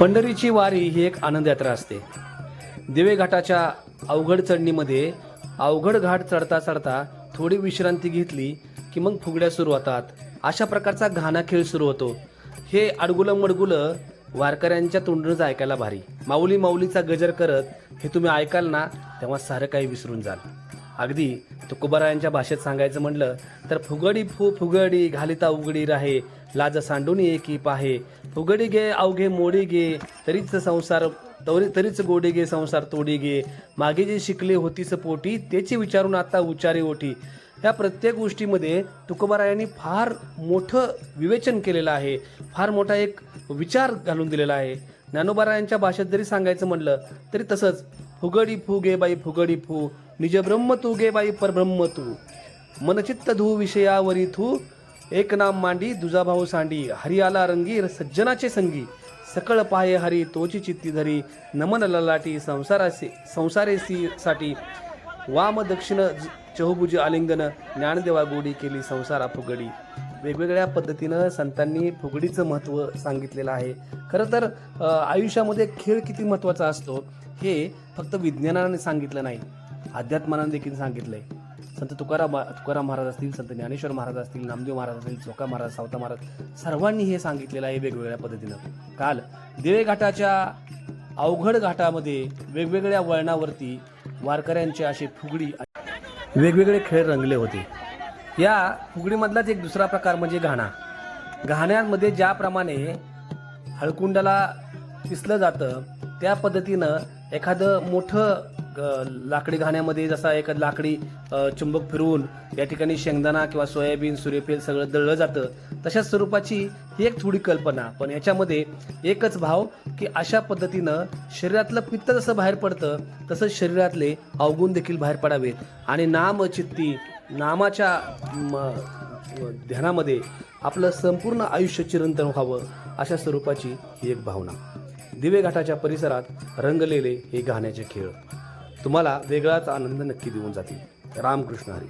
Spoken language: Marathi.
पंढरीची वारी ही एक आनंद यात्रा असते. दिवे घाटाच्या अवघड चढणीमध्ये अवघड घाट चढता चढता थोडी विश्रांती घेतली की मग फुगड्या सुरू होतात. अशा प्रकारचा घाणा खेळ सुरू होतो. हे अडगुलं मडगुलं वारकऱ्यांच्या तोंडूनच ऐकायला भारी. माऊली माऊलीचा गजर करत हे तुम्ही ऐकाल ना तेव्हा सारं काही विसरून जाल. अगदी तुकोबारायांच्या भाषेत सांगायचं म्हणलं तर फुगडी फु फुगडी घालिता उघडी राहे लाज सांडून एकी पाहे. फुगडी गे अवघे मोडी गे तरीच संसार तरी तरीच गोडी गे संसार तोडी गे. मागे जे शिकले होतीच पोटी त्याची विचारून आता उचारी ओठी ह्या प्रत्येक गोष्टीमध्ये तुकोबारायांनी फार मोठं विवेचन केलेलं आहे. फार मोठा एक विचार घालून दिलेला आहे. ज्ञानोबारायांच्या भाषेत जरी सांगायचं म्हटलं तरी तसंच फुगडी फू गे बाई फुगडी फू. निज ब्रह्म तू गे बाई परब्रह्म तू. मनचित्त धू विषयावरी थू. एक नाम मांडी दुजा भाऊ सांडी. हरी आला रंगी सज्जनाचे संगी. सकळ पाहे हरी तोची चित्ती धरी. नमन ललाटी संसारासी संसारेसी साठी वाम दक्षिण चहुभुज आलिंगन. ज्ञानदेवा गोडी केली संसारा फुगडी. वेगवेगळ्या पद्धतीनं संतांनी फुगडीचं महत्त्व सांगितलेलं आहे. खरं तर आयुष्यामध्ये खेळ किती महत्त्वाचा असतो हे फक्त विज्ञानाने सांगितलं नाही अध्यात्मानाने देखील सांगितलं आहे संत तुकाराम तुकाराम महाराज असतील संत ज्ञानेश्वर महाराज असतील नामदेव महाराज असतील चोका महाराज सावता महाराज सर्वांनी हे सांगितलेलं आहे वेगवेगळ्या पद्धतीनं. काल दिवे घाटाच्या अवघड घाटामध्ये वेगवेगळ्या वळणावरती वारकऱ्यांचे असे फुगडी वेगवेगळे खेळ रंगले होते. या फुगडीमधलाच एक दुसरा प्रकार म्हणजे घाणा. घाण्यामध्ये ज्याप्रमाणे हळकुंडाला पिसलं जातं त्या पद्धतीनं एखादं मोठं लाकडी घाण्यामध्ये जसा एखाद लाकडी चुंबक फिरवून या ठिकाणी शेंगदाणा किंवा सोयाबीन सूर्यफेल सगळं दळलं जातं तशाच स्वरूपाची ही एक थोडी कल्पना. पण याच्यामध्ये एकच भाव की अशा पद्धतीनं शरीरातलं पित्त जसं बाहेर पडतं तसंच शरीरातले अवगुण देखील बाहेर पडावेत. आणि नाम चित्ती नामाच्या म, ध्यानामध्ये आपलं संपूर्ण आयुष्य चिरंतन व्हावं अशा स्वरूपाची ही एक भावना. दिवे घाटाच्या परिसरात रंगलेले हे गाण्याचे खेळ. तुम्हाला वेगळाच आनंद नक्की देऊन जातील. रामकृष्ण हरी.